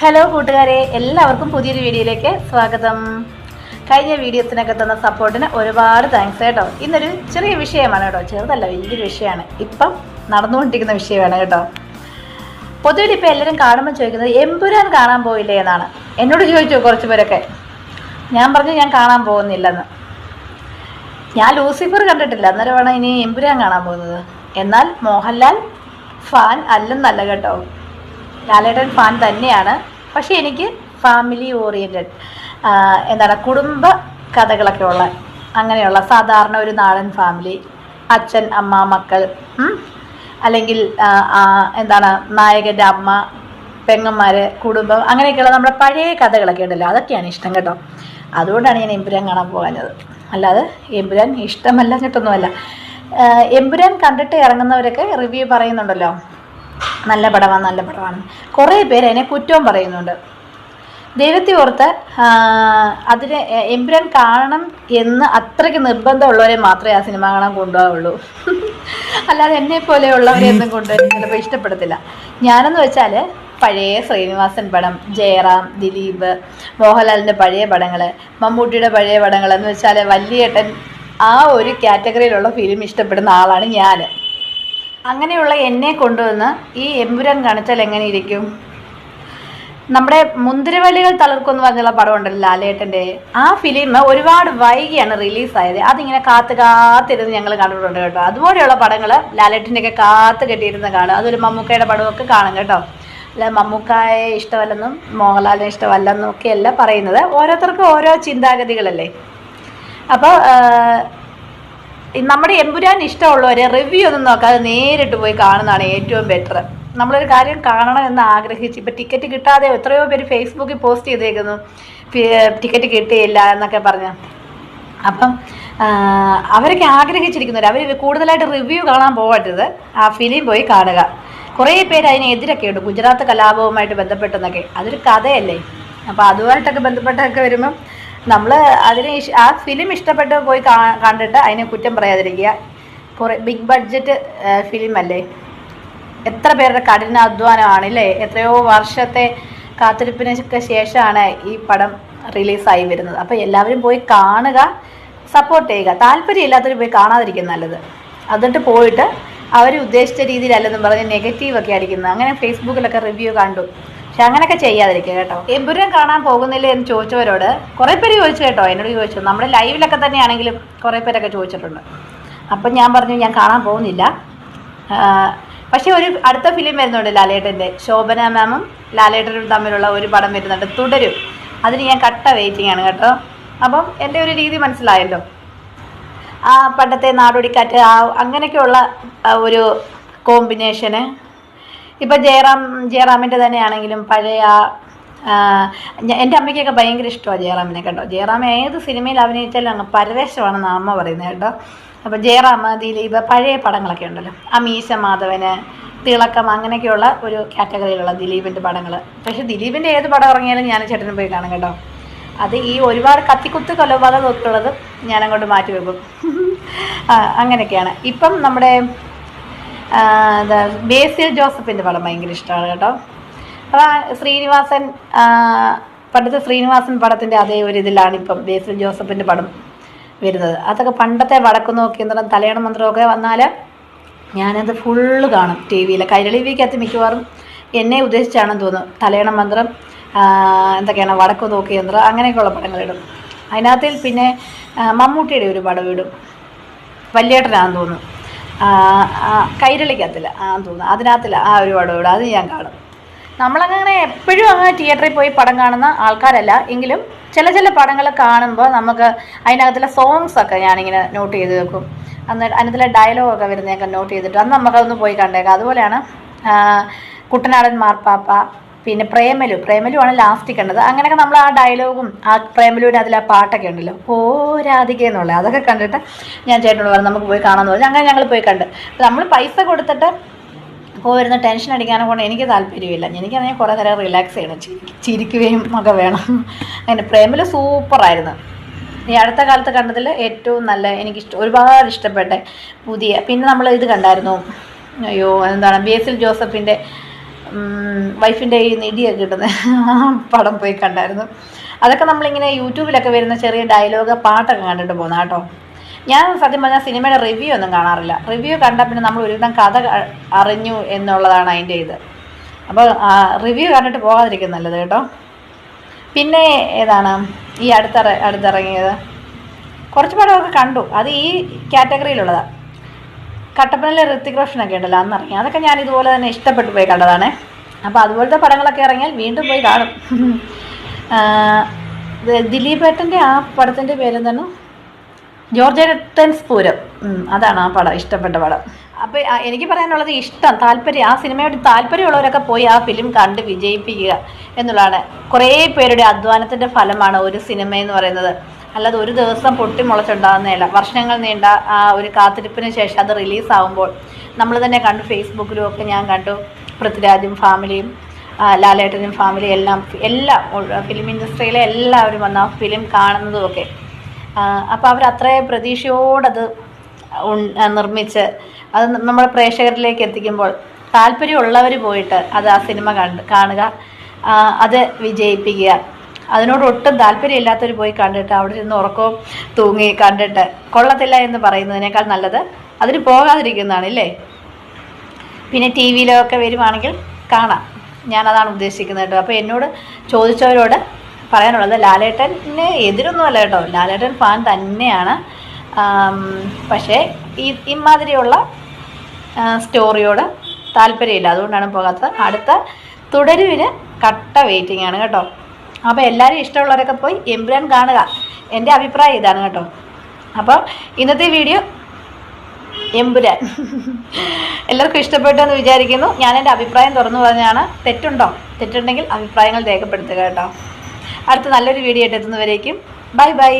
Hello കൂട്ടുകാരെ എല്ലാവർക്കും പുതിയൊരു വീഡിയോയിലേക്ക് സ്വാഗതം. കഴിഞ്ഞ വീഡിയോസിനൊക്കെ തന്ന സപ്പോർട്ടിന് ഒരുപാട് താങ്ക്സ് കേട്ടോ. ഇന്നൊരു ചെറിയ വിഷയമാണ് കേട്ടോ. ചെറുതല്ല വലിയൊരു വിഷയമാണ്. ഇപ്പം നടന്നുകൊണ്ടിരിക്കുന്ന വിഷയമാണ് കേട്ടോ. പൊതുവിൽ ഇപ്പം എല്ലാവരും കാണുമ്പോൾ ചോദിക്കുന്നത് എമ്പുരാൻ കാണാൻ പോയില്ലേ? എന്നാണ്. എന്നോട് ചോദിച്ചു കുറച്ച് പേരൊക്കെ. ഞാൻ പറഞ്ഞു ഞാൻ കാണാൻ പോകുന്നില്ലെന്ന്. ഞാൻ ലൂസിഫർ കണ്ടിട്ടില്ല. അന്നേരമാണ് ഇനി എമ്പുരാൻ കാണാൻ പോകുന്നത്. എന്നാൽ മോഹൻലാൽ ഫാൻ അല്ലെന്നല്ല കേട്ടോ. ലാലേട്ടൻ ഫാൻ തന്നെയാണ്. പക്ഷേ എനിക്ക് ഫാമിലി ഓറിയന്റഡ് എന്താണ് കുടുംബ കഥകളൊക്കെ ഉള്ള അങ്ങനെയുള്ള സാധാരണ ഒരു നാടൻ ഫാമിലി അച്ഛൻ അമ്മ മക്കൾ അല്ലെങ്കിൽ എന്താണ് നായകന്റെ അമ്മ പെങ്ങന്മാർ കുടുംബം അങ്ങനെയൊക്കെയുള്ള നമ്മുടെ പഴയ കഥകളൊക്കെ ഉണ്ടല്ലോ. അതൊക്കെയാണ് ഇഷ്ടം കേട്ടോ. അതുകൊണ്ടാണ് ഞാൻ എമ്പുരാൻ കാണാൻ പോകാഞ്ഞത്. അല്ലാതെ എമ്പുരാൻ ഇഷ്ടമല്ല കേട്ടൊന്നുമല്ല എമ്പുരാൻ കണ്ടിട്ട് ഇറങ്ങുന്നവരൊക്കെ റിവ്യൂ പറയുന്നുണ്ടല്ലോ. നല്ല പടമാണ് നല്ല പടമാണ് കുറേ പേര് അതിനെ കുറ്റവും പറയുന്നുണ്ട്. ദൈവത്തെ ഓർത്ത് അതിന് എമ്പുരാൻ കാണണം എന്ന് അത്രയ്ക്ക് നിർബന്ധമുള്ളവരെ മാത്രമേ ആ സിനിമ കാണാൻ കൊണ്ടുപോകുള്ളൂ അല്ലാതെ എന്നെ പോലെയുള്ളവരെ ഒന്നും കൊണ്ടുവരും ചിലപ്പോൾ ഇഷ്ടപ്പെടത്തില്ല. ഞാനെന്ന് വെച്ചാൽ പഴയ ശ്രീനിവാസൻ പടം ജയറാം ദിലീപ് മോഹൻലാലിന്റെ പഴയ പടങ്ങൾ മമ്മൂട്ടിയുടെ പഴയ പടങ്ങൾ എന്ന് വെച്ചാൽ വല്യേട്ടൻ ആ ഒരു കാറ്റഗറിയിലുള്ള ഫിലിം ഇഷ്ടപ്പെടുന്ന ആളാണ് ഞാൻ അങ്ങനെയുള്ള എന്നെ കൊണ്ടുവന്ന് ഈ എമ്പുരാൻ കാണിച്ചാൽ എങ്ങനെ ഇരിക്കും നമ്മുടെ മുന്തിരിവള്ളികൾ തളിർക്കുമെന്ന് പറഞ്ഞുള്ള പടം ഉണ്ടല്ലോ ലാലേട്ടന്റെ. ആ ഫിലിം ഒരുപാട് വൈകിയാണ് റിലീസായത് അതിങ്ങനെ കാത്ത് കാത്തിരുന്ന് ഞങ്ങൾ കണ്ടിട്ടുണ്ട് കേട്ടോ. അതുപോലെയുള്ള പടങ്ങൾ ലാലേട്ടന്റെയൊക്കെ കാത്തു കെട്ടിയിരുന്ന് കാണും. അതൊരു മമ്മൂക്കയുടെ പടമൊക്കെ കാണും കേട്ടോ. അല്ല മമ്മൂക്കായെ ഇഷ്ടമല്ലെന്നും മോഹൻലാലിനെ ഇഷ്ടമല്ലെന്നും ഒക്കെയല്ല പറയുന്നത്. ഓരോരുത്തർക്കും ഓരോ ചിന്താഗതികളല്ലേ? അപ്പോൾ നമ്മുടെ എമ്പുരാൻ ഇഷ്ടമുള്ളവരെ റിവ്യൂ ഒന്നും നോക്കാതെ നേരിട്ട് പോയി കാണുന്നതാണ് ഏറ്റവും ബെറ്റർ നമ്മളൊരു കാര്യം കാണണം എന്ന് ആഗ്രഹിച്ച് ഇപ്പം ടിക്കറ്റ് കിട്ടാതെ എത്രയോ പേര് ഫേസ്ബുക്കിൽ പോസ്റ്റ് ചെയ്തേക്കുന്നു. ടിക്കറ്റ് കിട്ടിയില്ല എന്നൊക്കെ പറഞ്ഞ്. അപ്പം അവരൊക്കെ ആഗ്രഹിച്ചിരിക്കുന്നവർ അവർ കൂടുതലായിട്ട് റിവ്യൂ കാണാൻ പോകരുത്. ആ ഫിലിം പോയി കാണുക. കുറേ പേര് അതിനെതിരൊക്കെ ഉണ്ട്. ഗുജറാത്ത് കലാപവുമായിട്ട് ബന്ധപ്പെട്ടെന്നൊക്കെ അതൊരു കഥയല്ലേ. അപ്പോൾ അതുമായിട്ടൊക്കെ ബന്ധപ്പെട്ടൊക്കെ വരുമ്പം നമ്മൾ അതിന് ആ ഫിലിം ഇഷ്ടപ്പെട്ട് പോയി കണ്ടിട്ട് അതിനെ കുറ്റം പറയാതിരിക്കുക. കുറേ ബിഗ് ബഡ്ജറ്റ് ഫിലിം അല്ലേ? എത്ര പേരുടെ കഠിനാധ്വാനമാണ് അല്ലേ എത്രയോ വർഷത്തെ കാത്തിരിപ്പിനൊക്കെ ശേഷമാണ് ഈ പടം റിലീസായി വരുന്നത്. അപ്പോൾ എല്ലാവരും പോയി കാണുക സപ്പോർട്ട് ചെയ്യുക. താല്പര്യമില്ലാത്തവർ പോയി കാണാതിരിക്കും നല്ലത്. എന്നിട്ട് പോയിട്ട് അവർ ഉദ്ദേശിച്ച രീതിയിലല്ലെന്നും പറഞ്ഞ് നെഗറ്റീവൊക്കെ അടിക്കുന്നത് അങ്ങനെ ഫേസ്ബുക്കിലൊക്കെ റിവ്യൂ കണ്ടു. പക്ഷെ അങ്ങനെയൊക്കെ ചെയ്യാതിരിക്കുക കേട്ടോ. എമ്പുരം കാണാൻ പോകുന്നില്ലേ എന്ന് ചോദിച്ചവരോട് കുറേ പേര് ചോദിച്ചു കേട്ടോ എന്നോട് ചോദിച്ചു. നമ്മുടെ ലൈവിലൊക്കെ തന്നെയാണെങ്കിലും കുറേ പേരൊക്കെ ചോദിച്ചിട്ടുണ്ട്. അപ്പം ഞാൻ പറഞ്ഞു ഞാൻ കാണാൻ പോകുന്നില്ല. പക്ഷെ ഒരു അടുത്ത ഫിലിം വരുന്നുണ്ട് ലാലേട്ടന്റെ. ശോഭന മാമും ലാലേട്ടനും തമ്മിലുള്ള ഒരു പടം വരുന്നുണ്ട് തുടരും. അതിന് ഞാൻ കട്ട വെയിറ്റിംഗ് ആണ് കേട്ടോ. അപ്പം എന്റെ ഒരു രീതി മനസ്സിലായല്ലോ. ആ പണ്ടത്തെ നാടോടിക്കാറ്റ് ആ അങ്ങനെയൊക്കെയുള്ള ഒരു കോമ്പിനേഷന് ഇപ്പം ജയറാം ജയറാമിന്റെ തന്നെയാണെങ്കിലും പഴയ എന്റെ അമ്മയ്ക്കൊക്കെ ഭയങ്കര ഇഷ്ടമാണ് ജയറാമിനെ കേട്ടോ ജയറാം ഏത് സിനിമയിൽ അഭിനയിച്ചാലും അങ്ങ് പരവേശമാണെന്ന് അമ്മ പറയുന്നത് കേട്ടോ. അപ്പോൾ ജയറാം ദിലീപ് പഴയ പടങ്ങളൊക്കെ ഉണ്ടല്ലോ. അമീശ മാധവന് തിളക്കം അങ്ങനെയൊക്കെയുള്ള ഒരു കാറ്റഗറിയിലുള്ള ദിലീപിന്റെ പടങ്ങൾ പക്ഷേ ദിലീപിന്റെ ഏത് പടം ഇറങ്ങിയാലും ഞാൻ ചേട്ടന് പോയി കാണും കേട്ടോ. അത് ഈ ഒരുപാട് കത്തിക്കുത്ത് കൊലപാതകം ഉള്ളത് ഞാനങ്ങോട്ട് മാറ്റി വെക്കും. അങ്ങനെയൊക്കെയാണ്. ഇപ്പം നമ്മുടെ ബേസിൽ ജോസഫിന്റെ പടം ഭയങ്കര ഇഷ്ടമാണ് കേട്ടോ. അപ്പോൾ ശ്രീനിവാസൻ പണ്ടത്തെ ശ്രീനിവാസൻ പടത്തിന്റെ അതേ ഒരു ഇതിലാണ് ഇപ്പം ബേസിൽ ജോസഫിന്റെ പടം വരുന്നത്. അതൊക്കെ പണ്ടത്തെ വടക്കു നോക്കി എന്താണ് തലയണ മന്ത്രമൊക്കെ വന്നാൽ ഞാനത് ഫുള്ള് കാണും ടി വിയിൽ കൈരളി വിക്കകത്ത് മിക്കവാറും എന്നെ ഉദ്ദേശിച്ചാണെന്ന് തോന്നുന്നു. തലയണ മന്ത്രം എന്തൊക്കെയാണ് വടക്കു നോക്കി യന്ത്രം അങ്ങനെയൊക്കെയുള്ള പടങ്ങളിടും അതിനകത്തിൽ പിന്നെ മമ്മൂട്ടിയുടെ ഒരു പടം ഇടും. വല്യേട്ടനാണെന്ന് തോന്നുന്നു. കൈരളിക്കകത്തില്ല ആ തോന്നുന്നു. അതിനകത്തില്ല ആ ഒരു പടം അത് ഞാൻ കാണും. നമ്മളങ്ങനെ എപ്പോഴും അങ്ങനെ തിയേറ്ററിൽ പോയി പടം കാണുന്ന ആൾക്കാരല്ല. എങ്കിലും ചില ചില പടങ്ങൾ കാണുമ്പോൾ നമുക്ക് അതിനകത്തുള്ള സോങ്സ് ഒക്കെ ഞാനിങ്ങനെ നോട്ട് ചെയ്ത് വെക്കും. അന്ന് അതിനകത്തുള്ള ഡയലോഗൊക്കെ വരുന്നതൊക്കെ നോട്ട് ചെയ്തിട്ട് അന്ന് നമുക്കതൊന്ന് പോയി കണ്ടേക്കാം. അതുപോലെയാണ് കുട്ടനാടൻ മാർപ്പാപ്പ പിന്നെ പ്രേമലു പ്രേമലു ആണ് ലാസ്റ്റ് കണ്ടത്. അങ്ങനെയൊക്കെ നമ്മൾ ആ ഡയലോഗും ആ പ്രേമലുവിന് അതിൽ ആ പാട്ടൊക്കെ ഉണ്ടല്ലോ. ഓ രാധിക എന്നുള്ള അതൊക്കെ കണ്ടിട്ട് ഞാൻ ചേട്ടനോട് പറഞ്ഞു നമുക്ക് പോയി കാണാമെന്ന് പറഞ്ഞു. അങ്ങനെ ഞങ്ങൾ പോയി കണ്ട്. നമ്മൾ പൈസ കൊടുത്തിട്ട് പോയിരുന്ന ടെൻഷൻ അടിക്കാനെ കൊണ്ട് എനിക്ക് താല്പര്യമില്ല. എനിക്കതിനെ കുറേ നേരം റിലാക്സ് ചെയ്യണം. ചിരിക്കുകയും ഒക്കെ വേണം. അങ്ങനെ പ്രേമലു സൂപ്പറായിരുന്നു ഈ അടുത്ത കാലത്ത് കണ്ടതിൽ ഏറ്റവും നല്ല എനിക്കിഷ്ടം ഒരുപാട് ഇഷ്ടപ്പെട്ട പുതിയ പിന്നെ നമ്മൾ ഇത് കണ്ടായിരുന്നു. അയ്യോ എന്താണ് ബേസിൽ ജോസഫിന്റെ വൈഫിന്റെ ഈ നിടിയൊക്കെ കിട്ടുന്ന പടം പോയി കണ്ടായിരുന്നു. അതൊക്കെ നമ്മളിങ്ങനെ യൂട്യൂബിലൊക്കെ വരുന്ന ചെറിയ ഡയലോഗ് പാട്ടൊക്കെ കണ്ടിട്ട് പോകുന്ന കേട്ടോ. ഞാൻ സത്യം പറഞ്ഞാൽ സിനിമയുടെ റിവ്യൂ ഒന്നും കാണാറില്ല. റിവ്യൂ കണ്ടാൽ പിന്നെ നമ്മൾ ഒരുവിധം കഥ അറിഞ്ഞു എന്നുള്ളതാണ് അതിന്റെ ഇത്. അപ്പോൾ റിവ്യൂ കണ്ടിട്ട് പോകാതിരിക്കും നല്ലത് കേട്ടോ. പിന്നെ ഏതാണ്? ഈ അടുത്തറ അടുത്തിറങ്ങിയത്. കുറച്ച് പടമൊക്കെ കണ്ടു. അത് ഈ കാറ്റഗറിയിലുള്ളതാണ് കട്ടപ്പനയിലെ ഋത്തിക് റോഷനൊക്കെ ഉണ്ടല്ലോ അന്നറിയാം. അതൊക്കെ ഞാൻ ഇതുപോലെ തന്നെ ഇഷ്ടപ്പെട്ടു പോയി കണ്ടതാണ്. അപ്പോൾ അതുപോലത്തെ പടങ്ങളൊക്കെ ഇറങ്ങിയാൽ വീണ്ടും പോയി കാണും. ദിലീപേട്ടന്റെ ആ പടത്തിന്റെ പേരെന്താണ് ജോർജ് പൂരം അതാണ് ആ പടം ഇഷ്ടപ്പെട്ട പടം. അപ്പോൾ എനിക്ക് പറയാനുള്ളത് ഇഷ്ടം താല്പര്യം ആ സിനിമയോട് താല്പര്യമുള്ളവരൊക്കെ പോയി ആ ഫിലിം കണ്ട് വിജയിപ്പിക്കുക എന്നുള്ളതാണ്. കുറേ പേരുടെ അധ്വാനത്തിന്റെ ഫലമാണ് ഒരു സിനിമ എന്ന് പറയുന്നത്. അല്ലാതെ ഒരു ദിവസം പൊട്ടി മുളച്ചുണ്ടാകുന്നതല്ല. വർഷങ്ങൾ നീണ്ട ആ ഒരു കാത്തിരിപ്പിന് ശേഷം അത് റിലീസാവുമ്പോൾ നമ്മൾ തന്നെ കണ്ടു ഫേസ്ബുക്കിലും ഒക്കെ ഞാൻ കണ്ടു. പൃഥ്വിരാജും ഫാമിലിയും ലാലേട്ടനും ഫാമിലിയും എല്ലാം എല്ലാം ഫിലിം ഇൻഡസ്ട്രിയിലെ എല്ലാവരും വന്ന ഫിലിം കാണുന്നതും ഒക്കെ അപ്പോൾ അവർ അത്രയും പ്രതീക്ഷയോടത് നിർമ്മിച്ച് അത് നമ്മുടെ പ്രേക്ഷകരിലേക്ക് എത്തിക്കുമ്പോൾ താല്പര്യമുള്ളവർ പോയിട്ട് അത് ആ സിനിമ കണ്ട് കാണുക അത് വിജയിപ്പിക്കുക. അതിനോട് ഒട്ടും താല്പര്യമില്ലാത്തവർ പോയി കണ്ടിട്ട് അവിടെ ഇരുന്ന് ഉറക്കവും തൂങ്ങി കണ്ടിട്ട് കൊള്ളത്തില്ല എന്ന് പറയുന്നതിനേക്കാൾ നല്ലത് അതിന് പോകാതിരിക്കുന്നതാണ് ഇല്ലേ പിന്നെ ടി വിയിലൊക്കെ വരുവാണെങ്കിൽ കാണാം. ഞാനതാണ് ഉദ്ദേശിക്കുന്നത് കേട്ടോ. അപ്പോൾ എന്നോട് ചോദിച്ചവരോട് പറയാനുള്ളത് ലാലേട്ടനെ എതിരൊന്നുമല്ല കേട്ടോ. ലാലേട്ടൻ ഫാൻ തന്നെയാണ്. പക്ഷേ ഈ ഇമാതിരിയുള്ള സ്റ്റോറിയോട് താല്പര്യമില്ല. അതുകൊണ്ടാണ് പോകാത്തത്. അടുത്ത തുടരുവിന് കട്ട വെയിറ്റിംഗ് ആണ് കേട്ടോ. അപ്പോൾ എല്ലാവരും ഇഷ്ടമുള്ളവരൊക്കെ പോയി എംബ്രാൻ കാണുക. എന്റെ അഭിപ്രായം ഇതാണ് കേട്ടോ. അപ്പോൾ ഇന്നത്തെ വീഡിയോ എമ്പുരാൻ എല്ലാവർക്കും ഇഷ്ടപ്പെട്ടു എന്ന് വിചാരിക്കുന്നു. ഞാൻ എന്റെ അഭിപ്രായം തുറന്നു പറഞ്ഞാണ്. തെറ്റുണ്ടോ? തെറ്റുണ്ടെങ്കിൽ അഭിപ്രായങ്ങൾ രേഖപ്പെടുത്തുക കേട്ടോ. അടുത്ത നല്ലൊരു വീഡിയോ ആയിട്ട് എത്തുന്നവരേക്കും. Bye bye.